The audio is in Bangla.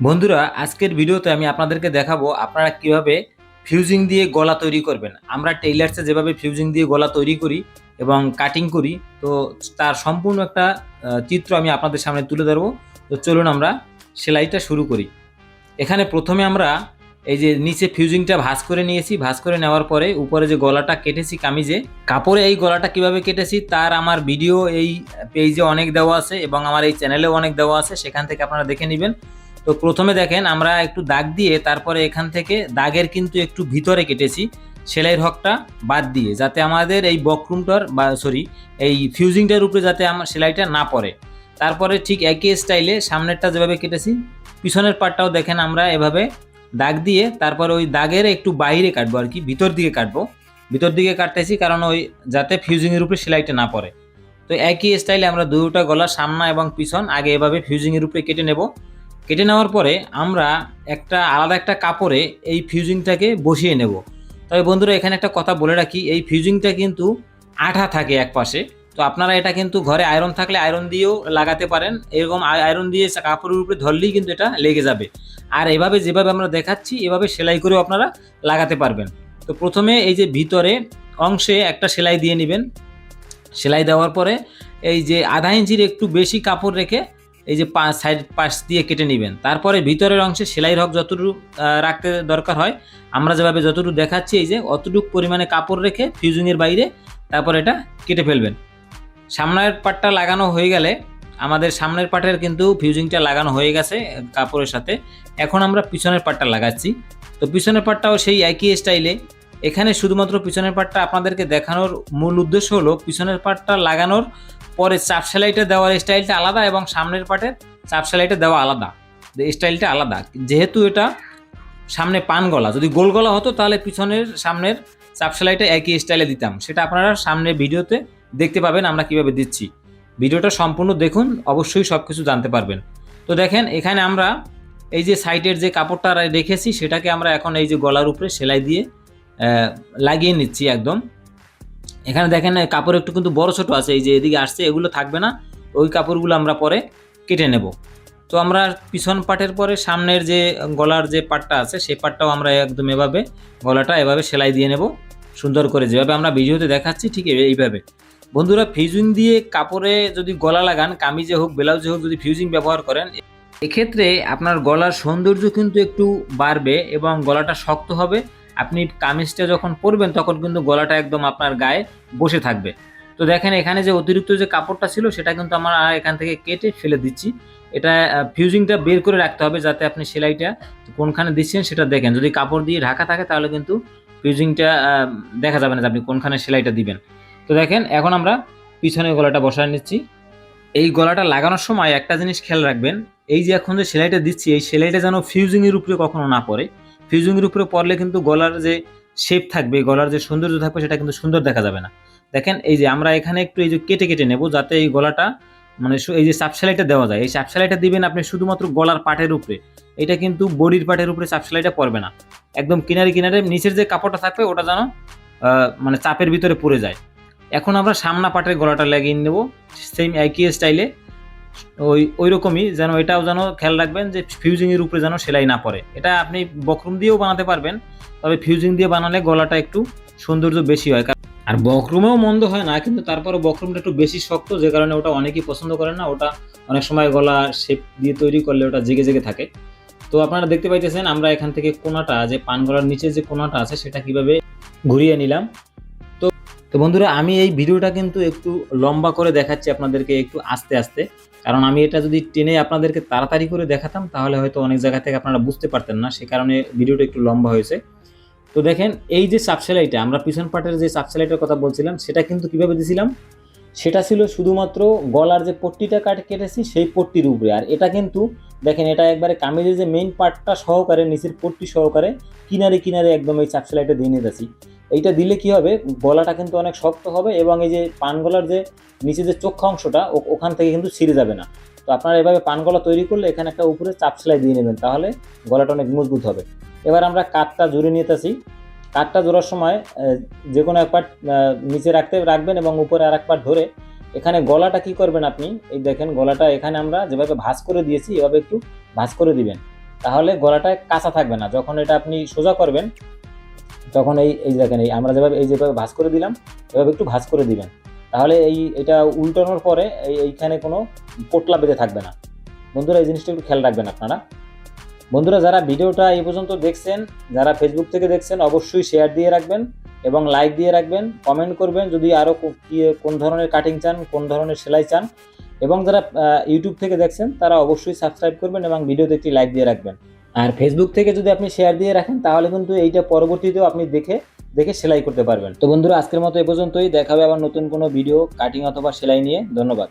বন্ধুরা, আজকের ভিডিওতে আমি আপনাদেরকে দেখাবো আপনারা কীভাবে ফিউজিং দিয়ে গলা তৈরি করবেন। আমরা টেইলার্সে যেভাবে ফিউজিং দিয়ে গলা তৈরি করি এবং কাটিং করি, তো তার সম্পূর্ণ একটা চিত্র আমি আপনাদের সামনে তুলে ধরবো। তো চলুন আমরা সেলাইটা শুরু করি। এখানে প্রথমে আমরা এই যে নিচে ফিউজিংটা ভাঁজ করে নিয়েছি। ভাঁজ করে নেওয়ার পরে উপরে যে গলাটা কেটেছি কামিজে, কাপড়ে এই গলাটা কীভাবে কেটেছি তার আমার ভিডিও এই পেজে অনেক দেওয়া আছে এবং আমার এই চ্যানেলেও অনেক দেওয়া আছে, সেখান থেকে আপনারা দেখে নেবেন। তো প্রথমে দেখেন আমরা একটু দাগ দিয়ে তারপরে এখান থেকে দাগের কিন্তু একটু ভিতরে কেটেছি, সেলাইয়ের হকটা বাদ দিয়ে, যাতে আমাদের এই বকরুমটার বা সরি এই ফিউজিংটার উপরে যাতে আমার সেলাইটা না পড়ে। তারপরে ঠিক একই স্টাইলে সামনেরটা যেভাবে কেটেছি, পিছনের পাটটাও দেখেন আমরা এভাবে দাগ দিয়ে, তারপরে ওই দাগের একটু বাইরে কাটবো আর কি, ভিতর দিকে কাটবো। ভিতর দিকে কাটতেছি কারণ ওই যাতে ফিউজিংয়ের উপরে সেলাইটা না পড়ে। তো একই স্টাইলে আমরা দুটো গলা সামনা এবং পিছন, আগে এভাবে ফিউজিংয়ের উপরে কেটে নেব। কেটে নেওয়ার পরে আমরা একটা আলাদা একটা কাপড়ে এই ফিউজিংটাকে বসিয়ে নেব। তবে বন্ধুরা, এখানে একটা কথা বলে রাখি, এই ফিউজিংটা কিন্তু আঠা থাকে এক পাশে। তো আপনারা এটা কিন্তু ঘরে আয়রন থাকলে আয়রন দিয়েও লাগাতে পারেন। এরকম আয়- আয়রন দিয়ে কাপড়ের উপরে ধরলেই কিন্তু এটা লেগে যাবে। আর এভাবে যেভাবে আমরা দেখাচ্ছি, এভাবে সেলাই করেও আপনারা লাগাতে পারবেন। তো প্রথমে এই যে ভিতরে অংশে একটা সেলাই দিয়ে নেবেন। সেলাই দেওয়ার পরে এই যে আধা ইঞ্চির একটু বেশি কাপড় রেখে এই যে সাইড পাশ দিয়ে কেটে নেবেন। তারপরে ভিতরের অংশে সেলাইয়ের হক যতটুকু রাখতে দরকার হয়, আমরা যেভাবে যতটুকু দেখাচ্ছি, এই যে অতটুকু পরিমাণে কাপড় রেখে ফিউজিংয়ের বাইরে তারপর এটা কেটে ফেলবেন। সামনের পাটটা লাগানো হয়ে গেলে আমাদের সামনের পাটের কিন্তু ফিউজিংটা লাগানো হয়ে গেছে কাপড়ের সাথে। এখন আমরা পিছনের পাটটা লাগাচ্ছি। তো পিছনের পাটটাও সেই একই স্টাইলে এখানে শুধুমাত্র পিছনের পাটটা আপনাদেরকে দেখানোর মূল উদ্দেশ্য হলো, পিছনের পাটটা লাগানোর পরে চাপ সেলাইটা দেওয়ার স্টাইলটা আলাদা এবং সামনের পাটের চাপ সেলাইটা দেওয়া আলাদা। স্টাইলটা আলাদা। যেহেতু এটা সামনে পান গলা, যদি গোল গলা হতো তাহলে পিছনের, সামনের চাপ সেলাইটা একই স্টাইলে দিতাম। সেটা আপনারা সামনের ভিডিওতে দেখতে পাবেন, আমরা কীভাবে দিচ্ছি। ভিডিওটা সম্পূর্ণ দেখুন, অবশ্যই সব কিছু জানতে পারবেন। তো দেখেন, এখানে আমরা এই যে সাইডের যে কাপড়টা রেখেছি, সেটাকে আমরা এখন এই যে গলার উপরে সেলাই দিয়ে লাগিয়ে নিচ্ছি একদম। এখানে দেখেন কাপড় একটু কিন্তু বড় ছোট আছে, এই যে এদিকে আসছে, এগুলো থাকবে না, ওই কাপড়গুলো আমরা পরে কেটে নেব। তো আমরা পিছন পাটের পরে সামনের যে গলার যে পাটটা আছে, সেই পাটটাও আমরা একদম এভাবে, গলাটা এভাবে সেলাই দিয়ে নেব, সুন্দর করে। যেভাবে আমরা ভিডিওতে দেখাচ্ছি, ঠিক এইভাবে। বন্ধুরা, ফিউজিং দিয়ে কাপড়ে যদি গলা লাগান, কামিজে হোক, ব্লাউজে হোক, যদি ফিউজিং ব্যবহার করেন, এক্ষেত্রে আপনার গলার সৌন্দর্য কিন্তু একটু বাড়বে এবং গলাটা শক্ত হবে। আপনি কামিজটা যখন পরবেন, তখন কিন্তু গলাটা একদম আপনার গায়ে বসে থাকবে। তো দেখেন, এখানে যে অতিরিক্ত যে কাপড়টা ছিল, সেটা কিন্তু আমরা এখান থেকে কেটে ফেলে দিচ্ছি। এটা ফিউজিংটা বের করে রাখতে হবে যাতে আপনি সেলাইটা কোনখানে দিচ্ছেন সেটা দেখেন। যদি কাপড় দিয়ে ঢাকা থাকে, তাহলে কিন্তু ফিউজিংটা দেখা যাবে না যে আপনি কোনখানে সেলাইটা দিবেন। তো দেখেন, এখন আমরা পিছনে গলাটা বসায় নিচ্ছি। এই গলাটা লাগানোর সময় একটা জিনিস খেয়াল রাখবেন, এই যে এখন যে সেলাইটা দিচ্ছি, এই সেলাইটা যেন ফিউজিংয়ের উপরে কখনো না পড়ে। ফিউজিংয়ের উপরে পড়লে কিন্তু গলার যে শেপ থাকবে, গলার যে সৌন্দর্য থাকবে, সেটা কিন্তু সুন্দর দেখা যাবে না। দেখেন, এই যে আমরা এখানে একটু এই যে কেটে কেটে নেব, যাতে এই গলাটা মানে এই যে চাপ সেলাইটা দেওয়া যায়, এই চাপ সেলাইটা দিবেন আপনি শুধুমাত্র গলার পাটের উপরে। এটা কিন্তু বডির পাটের উপরে চাপ সেলাইটা পড়বে না। একদম কিনারে কিনারে নিচের যে কাপড়টা থাকবে, ওটা যেন মানে চাপের ভিতরে পড়ে যায়। এখন আমরা সামনা পাটের গলাটা লাগিয়ে নেব সেম একই স্টাইলে ওই ওই রকমই যেন এটাও যেন খেয়াল রাখবেন যে ফিউজিংয়ের উপরে যেন সেলাই না পড়ে। এটা আপনি বকরুম দিয়েও বানাতে পারবেন, তবে ফিউজিং দিয়ে বানালে গলাটা একটু সৌন্দর্য বেশি হয়। আর বকরুমেও মন্দ হয় না, কিন্তু তারপরে বকরুমটা একটু বেশি শক্ত, যে কারণে ওটা অনেকেই পছন্দ করেন না, ওটা অনেক সময় গলা শেপ দিয়ে তৈরি করলে ওটা জেগে জেগে থাকে। তো আপনারা দেখতে পাইতেছেন, আমরা এখান থেকে কোনাটা, যে পান গলার নিচে যে কোনাটা আছে, সেটা কীভাবে ঘুরিয়ে নিলাম। তো তো বন্ধুরা, আমি এই ভিডিওটা কিন্তু একটু লম্বা করে দেখাচ্ছি আপনাদেরকে, একটু আস্তে আস্তে। কারণ আমি এটা যদি টেনে আপনাদেরকে তাড়াতাড়ি করে দেখাতাম, তাহলে হয়তো অনেক জায়গা থেকে আপনারা বুঝতে পারতেন না, সে কারণে ভিডিওটা একটু লম্বা হয়েছে। তো দেখেন, এই যে সাবসেলাইটা আমরা পিছন পাটের যে সাবসেলাইটার কথা বলছিলাম, সেটা কিন্তু কীভাবে দিছিলাম? সেটা ছিল শুধুমাত্র গলার যে পট্টিটা কাট, কেটেছি, সেই পট্টির উপরে। আর এটা কিন্তু, দেখেন, এটা একবারে কামিজের যে মেইন পার্টটা সহকারে, নিচের পট্টি সহকারে, কিনারে কিনারে একদম এই সাবসেলাইটা দিয়ে নিতেছি এইটা দিলে কি হবে? গলাটা কিন্তু অনেক শক্ত হবে এবং এই যে পান গলার যে নিচে যে চোখা অংশটা ওখান থেকে কিন্তু ছিঁড়ে যাবে না। তো আপনারা এভাবে পান গলা তৈরি করলে এখানে একটা উপরে চাপ সেলাই দিয়ে নেবেন, তাহলে গলাটা অনেক মজবুত হবে। এবার আমরা কাঠটা জুড়ে নিতেছি। কাঠটা জোড়ার সময় যে কোনো এক পার্ট নিচে রাখতে রাখবেন এবং উপরে আর এক পার্ট ধরে এখানে গলাটা কি করবেন আপনি? এই দেখেন গলাটা এখানে আমরা যেভাবে ভাঁজ করে দিয়েছি, এভাবে একটু ভাঁজ করে দিবেন। তাহলে গলাটা কাঁচা থাকবে না। যখন এটা আপনি সোজা করবেন তখন এই এই দেখেন, এই আমরা যেভাবে, এই যেভাবে ভাঁজ করে দিলাম, এভাবে একটু ভাঁজ করে দিবেন। তাহলে এই, এটা উল্টানোর পরে এই, এইখানে কোনো পোটলা বেঁধে থাকবে না। বন্ধুরা, এই জিনিসটা একটু খেয়াল রাখবেন আপনারা। বন্ধুরা, যারা ভিডিওটা এই পর্যন্ত দেখছেন, যারা ফেসবুক থেকে দেখছেন, অবশ্যই শেয়ার দিয়ে রাখবেন এবং লাইক দিয়ে রাখবেন কমেন্ট করবেন যদি আরও কোন ধরনের কাটিং চান, কোন ধরনের সেলাই চান। এবং যারা ইউটিউব থেকে দেখছেন, তারা অবশ্যই সাবস্ক্রাইব করবেন এবং ভিডিওতে একটি লাইক দিয়ে রাখবেন। আর ফেসবুক থেকে যদি আপনি শেয়ার দিয়ে রাখেন, তাহলে কিন্তু এইটা পরবর্তীতেও আপনি দেখে দেখে সেলাই করতে পারবেন। তো বন্ধুরা, আজকের মতো এ পর্যন্তই। দেখাবে আবার নতুন কোনো ভিডিও কাটিং অথবা সেলাই নিয়ে। ধন্যবাদ।